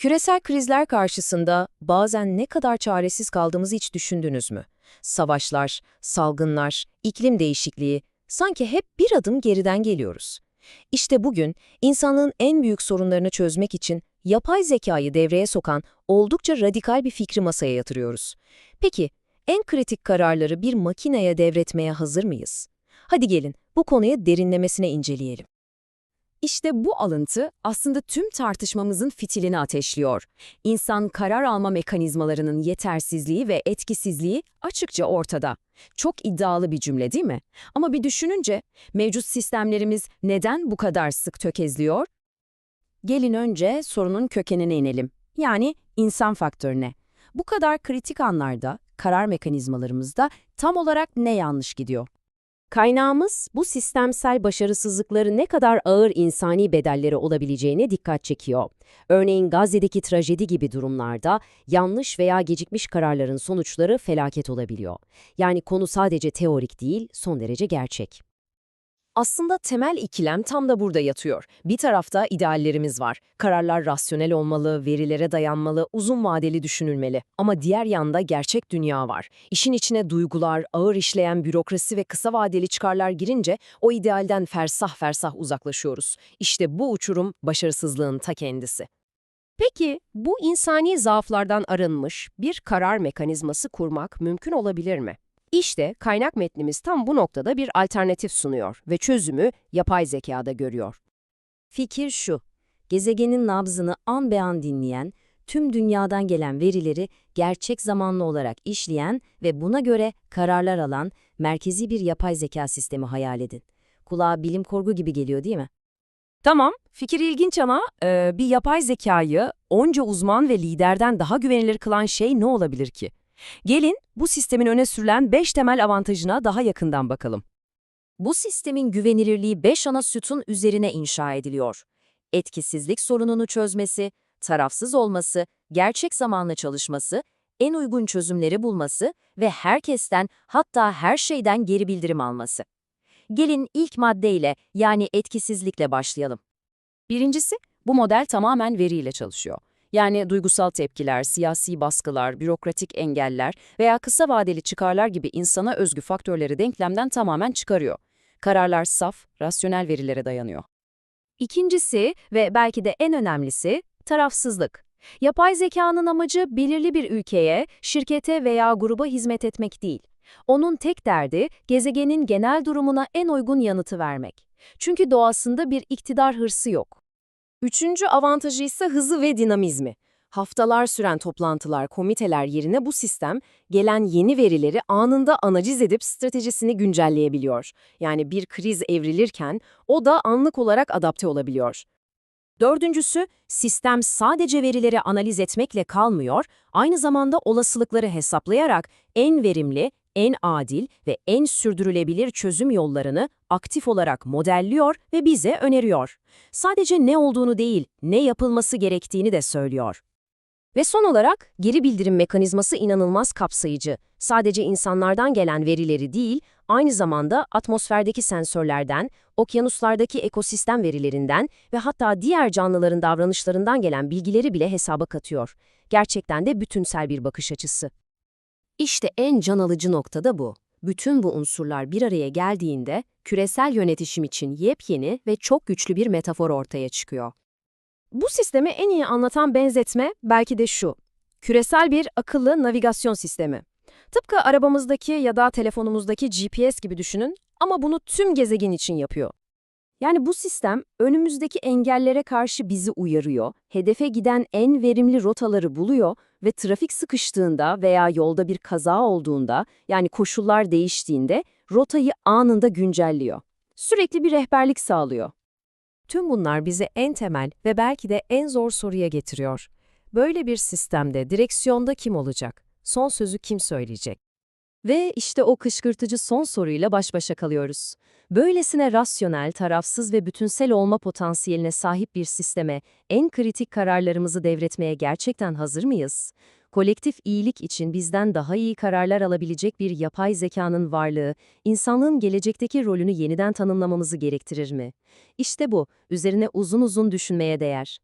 Küresel krizler karşısında bazen ne kadar çaresiz kaldığımızı hiç düşündünüz mü? Savaşlar, salgınlar, iklim değişikliği, sanki hep bir adım geriden geliyoruz. İşte bugün insanlığın en büyük sorunlarını çözmek için yapay zekayı devreye sokan oldukça radikal bir fikri masaya yatırıyoruz. Peki, en kritik kararları bir makineye devretmeye hazır mıyız? Hadi gelin bu konuyu derinlemesine inceleyelim. İşte bu alıntı aslında tüm tartışmamızın fitilini ateşliyor. İnsan karar alma mekanizmalarının yetersizliği ve etkisizliği açıkça ortada. Çok iddialı bir cümle değil mi? Ama bir düşününce mevcut sistemlerimiz neden bu kadar sık tökezliyor? Gelin önce sorunun kökenine inelim. Yani insan faktörüne. Bu kadar kritik anlarda karar mekanizmalarımızda tam olarak ne yanlış gidiyor? Kaynağımız bu sistemsel başarısızlıkları ne kadar ağır insani bedelleri olabileceğine dikkat çekiyor. Örneğin Gazze'deki trajedi gibi durumlarda yanlış veya gecikmiş kararların sonuçları felaket olabiliyor. Yani konu sadece teorik değil, son derece gerçek. Aslında temel ikilem tam da burada yatıyor. Bir tarafta ideallerimiz var. Kararlar rasyonel olmalı, verilere dayanmalı, uzun vadeli düşünülmeli. Ama diğer yanda gerçek dünya var. İşin içine duygular, ağır işleyen bürokrasi ve kısa vadeli çıkarlar girince o idealden fersah fersah uzaklaşıyoruz. İşte bu uçurum başarısızlığın ta kendisi. Peki bu insani zaaflardan arınmış bir karar mekanizması kurmak mümkün olabilir mi? İşte kaynak metnimiz tam bu noktada bir alternatif sunuyor ve çözümü yapay zekada görüyor. Fikir şu, gezegenin nabzını an be an dinleyen, tüm dünyadan gelen verileri gerçek zamanlı olarak işleyen ve buna göre kararlar alan merkezi bir yapay zeka sistemi hayal edin. Kulağa bilim kurgu gibi geliyor değil mi? Tamam, fikir ilginç ama e, bir yapay zekayı onca uzman ve liderden daha güvenilir kılan şey ne olabilir ki? Gelin bu sistemin öne sürülen 5 temel avantajına daha yakından bakalım. Bu sistemin güvenilirliği 5 ana sütun üzerine inşa ediliyor. Etkisizlik sorununu çözmesi, tarafsız olması, gerçek zamanlı çalışması, en uygun çözümleri bulması ve herkesten hatta her şeyden geri bildirim alması. Gelin ilk maddeyle yani etkisizlikle başlayalım. Birincisi, bu model tamamen veriyle çalışıyor. Yani duygusal tepkiler, siyasi baskılar, bürokratik engeller veya kısa vadeli çıkarlar gibi insana özgü faktörleri denklemden tamamen çıkarıyor. Kararlar saf, rasyonel verilere dayanıyor. İkincisi ve belki de en önemlisi tarafsızlık. Yapay zekanın amacı belirli bir ülkeye, şirkete veya gruba hizmet etmek değil. Onun tek derdi gezegenin genel durumuna en uygun yanıtı vermek. Çünkü doğasında bir iktidar hırsı yok. Üçüncü avantajı ise hızı ve dinamizmi. Haftalar süren toplantılar, komiteler yerine bu sistem gelen yeni verileri anında analiz edip stratejisini güncelleyebiliyor. Yani bir kriz evrilirken o da anlık olarak adapte olabiliyor. Dördüncüsü, sistem sadece verileri analiz etmekle kalmıyor, aynı zamanda olasılıkları hesaplayarak en verimli, en adil ve en sürdürülebilir çözüm yollarını aktif olarak modelliyor ve bize öneriyor. Sadece ne olduğunu değil, ne yapılması gerektiğini de söylüyor. Ve son olarak geri bildirim mekanizması inanılmaz kapsayıcı. Sadece insanlardan gelen verileri değil, aynı zamanda atmosferdeki sensörlerden, okyanuslardaki ekosistem verilerinden ve hatta diğer canlıların davranışlarından gelen bilgileri bile hesaba katıyor. Gerçekten de bütünsel bir bakış açısı. İşte en can alıcı nokta da bu. Bütün bu unsurlar bir araya geldiğinde küresel yönetişim için yepyeni ve çok güçlü bir metafor ortaya çıkıyor. Bu sistemi en iyi anlatan benzetme belki de şu. Küresel bir akıllı navigasyon sistemi. Tıpkı arabamızdaki ya da telefonumuzdaki GPS gibi düşünün ama bunu tüm gezegen için yapıyor. Yani bu sistem önümüzdeki engellere karşı bizi uyarıyor, hedefe giden en verimli rotaları buluyor ve trafik sıkıştığında veya yolda bir kaza olduğunda, yani koşullar değiştiğinde rotayı anında güncelliyor. Sürekli bir rehberlik sağlıyor. Tüm bunlar bize en temel ve belki de en zor soruya getiriyor. Böyle bir sistemde direksiyonda kim olacak? Son sözü kim söyleyecek? Ve işte o kışkırtıcı son soruyla baş başa kalıyoruz. Böylesine rasyonel, tarafsız ve bütünsel olma potansiyeline sahip bir sisteme en kritik kararlarımızı devretmeye gerçekten hazır mıyız? Kolektif iyilik için bizden daha iyi kararlar alabilecek bir yapay zekanın varlığı, insanlığın gelecekteki rolünü yeniden tanımlamamızı gerektirir mi? İşte bu, üzerine uzun uzun düşünmeye değer.